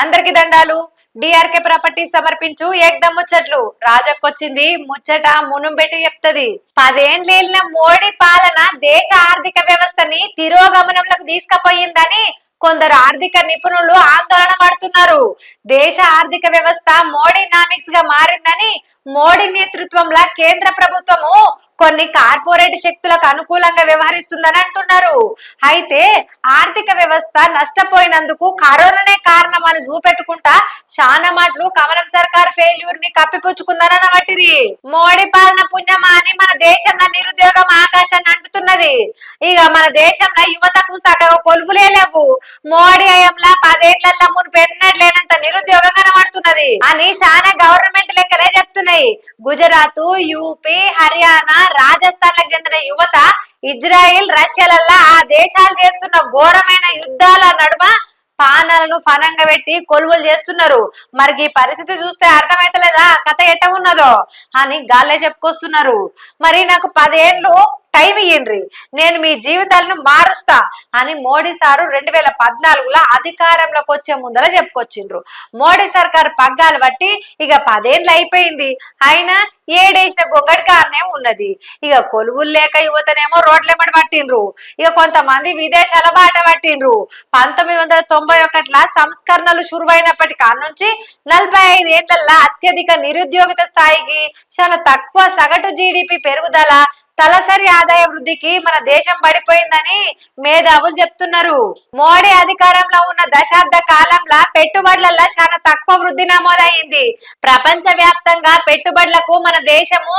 అందరికి దండాలు. DRK properties సమర్పించు ఏకదమ్ ముచ్చట్లు. రాజక్కొచ్చింది ముచ్చట మునుంబెట్టి చెప్తది. పదేండ్లేలిన మోడీ పాలన దేశ ఆర్థిక వ్యవస్థని తిరోగమనంలోకి తీసుకుపోయిందని కొందరు ఆర్థిక నిపుణులు ఆందోళన పడుతున్నారు. దేశ ఆర్థిక వ్యవస్థ మోడీ నామిక్స్గా మారిందని మోడీ నేతృత్వంలో కేంద్ర ప్రభుత్వము కొన్ని కార్పొరేట్ శక్తులకు అనుకూలంగా వ్యవహరిస్తుందని అంటున్నారు. అయితే ఆర్థిక వ్యవస్థ నష్టపోయినందుకు కరోనానే కారణం అని చూపెట్టుకుంటా చాలా మాటలు కమలం సర్కార్ ఫెయిల్యూర్ని కప్పిపుచ్చుకుందని వట్టిరి మోడీ పాలన పుణ్యమా అని మన దేశంలో నిరుద్యోగం ఆకాశాన్ని అంటుతున్నది. ఇక మన దేశంలో యువతకు సగం కొలువులే లేవు. మోడీ హయాంలో పదేళ్ళలో మునుపు లేనంత నిరుద్యోగం కనబడుతున్నది అని చాలా గవర్నమెంట్ లెక్కలే చెప్తున్నాయి. గుజరాత్ యూపీ హర్యానా రాజస్థాన్లకు చెందిన యువత ఇజ్రాయిల్ రష్యాలల్లా ఆ దేశాలు చేస్తున్న ఘోరమైన యుద్ధాల నడుమ పానాలను ఫనంగా పెట్టి కొలువులు చేస్తున్నారు. మరి ఈ పరిస్థితి చూస్తే అర్థమైతలేదా? కథ ఎట్ట ఉన్నదో అని గాలే చెప్పుకొస్తున్నారు. మరి నాకు పదేళ్ళు టైం ఇయ్యండ్రి. నేను మీ జీవితాలను మారుస్తా అని మోడీ సారు రెండు వేల పద్నాలుగులో అధికారంలోకి వచ్చే ముందర చెప్పుకొచ్చిండ్రు. మోడీ సర్కారు పగ్గాలు బట్టి ఇక పదేండ్లు అయిపోయింది. అయినా ఏడేసిన గొంగడి కారణం ఉన్నది. ఇక కొలువులు లేక యువతనేమో రోడ్లెమ్మడి పట్టిండ్రు. ఇక కొంతమంది విదేశాల బాట పట్టిండ్రు. పంతొమ్మిది వందల తొంభై ఒకటిలా సంస్కరణలు చురువైనప్పటి కాడ నుంచి నలభై ఐదు ఏళ్ళలో అత్యధిక నిరుద్యోగిత స్థాయికి చాలా తక్కువ సగటు జీడిపి పెరుగుదల తలసరి ఆదాయ వృద్ధికి మన దేశం పడిపోయిందని మేధావులు చెప్తున్నారు. మోడీ అధికారంలో ఉన్న దశాబ్ద కాలంలో పెట్టుబడులలో చాలా తక్కువ వృద్ధి నమోదైంది. ప్రపంచ వ్యాప్తంగా పెట్టుబడులకు మన దేశము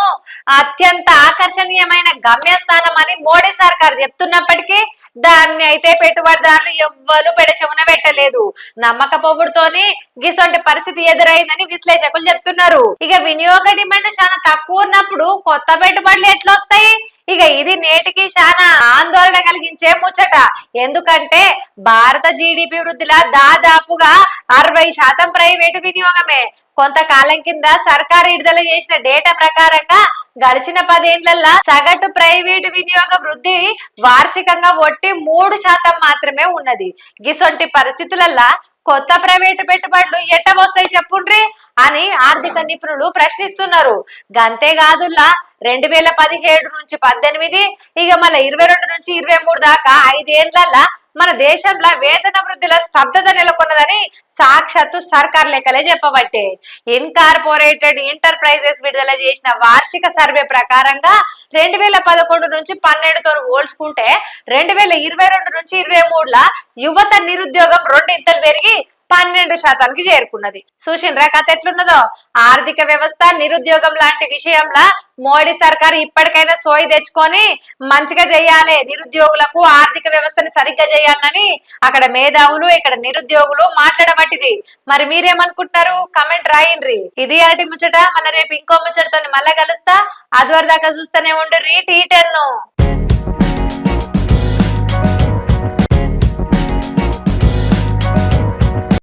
అత్యంత ఆకర్షణీయమైన గమ్యస్థానం అని మోడీ సర్కార్ చెప్తున్నప్పటికీ దాన్ని అయితే పెట్టుబడిదారులు ఎవ్వరు పెడచెవున పెట్టలేదు. నమ్మక పొగుడుతోని గిసొంటి పరిస్థితి ఎదురైందని విశ్లేషకులు చెప్తున్నారు. ఇక వినియోగ డిమాండ్ చాలా తక్కువ ఉన్నప్పుడు కొత్త పెట్టుబడులు ఎట్లొస్తాయి? ఇక ఇది నేటికి చాలా ఆందోళన కలిగించే ముచ్చట. ఎందుకంటే భారత జీడిపి వృద్ధిలో దాదాపుగా అరవై శాతం ప్రైవేటు వినియోగమే. కొంతకాలం కింద సర్కారు విడుదల చేసిన డేటా ప్రకారంగా గడిచిన పదేండ్లల్లా సగటు ప్రైవేటు వినియోగ వృద్ధి వార్షికంగా ఒట్టి మూడు శాతం మాత్రమే ఉన్నది. గిసొంటి పరిస్థితులల్లా కొత్త ప్రైవేటు పెట్టుబడులు ఎట్ట వస్తాయి చెప్పుండ్రి? అని ఆర్థిక నిపుణులు ప్రశ్నిస్తున్నారు. గంతేకాదుల్లా రెండు వేల పదిహేడు నుంచి పద్దెనిమిది ఇక మళ్ళీ ఇరవై రెండు నుంచి ఇరవై మూడు దాకా ఐదేండ్లల్లా మన దేశంలో వేతన వృద్ధిలో స్తబ్దత నెలకొన్నదని సాక్షాత్తు సర్కార్ లెక్కలే చెప్పబట్టే. ఇన్కార్పొరేటెడ్ ఎంటర్ప్రైజెస్ విడుదల చేసిన వార్షిక సర్వే ప్రకారంగా రెండు వేల పదకొండు నుంచి పన్నెండుతో పోల్చుకుంటే రెండు వేల ఇరవై రెండు నుంచి ఇరవై మూడుల యువత నిరుద్యోగం రెండింతలు పెరిగి పన్నెండు శాతానికి చేరుకున్నది. చూసిండ్రా కథ ఎట్లున్నదో? ఆర్థిక వ్యవస్థ నిరుద్యోగం లాంటి విషయంలో మోడీ సర్కార్ ఇప్పటికైనా సోయి తెచ్చుకొని మంచిగా చేయాలి. నిరుద్యోగులకు ఆర్థిక వ్యవస్థని సరిగ్గా చేయాలని అక్కడ మేధావులు ఇక్కడ నిరుద్యోగులు మాట్లాడబట్టిది. మరి మీరేమనుకుంటున్నారు? కమెంట్ రాయండి. ఇది అరటి ముచ్చట. మళ్ళీ రేపు ఇంకో ముచ్చటతో మళ్ళా కలుస్తా. అదివరదాకా చూస్తూనే ఉండు. రీ టీ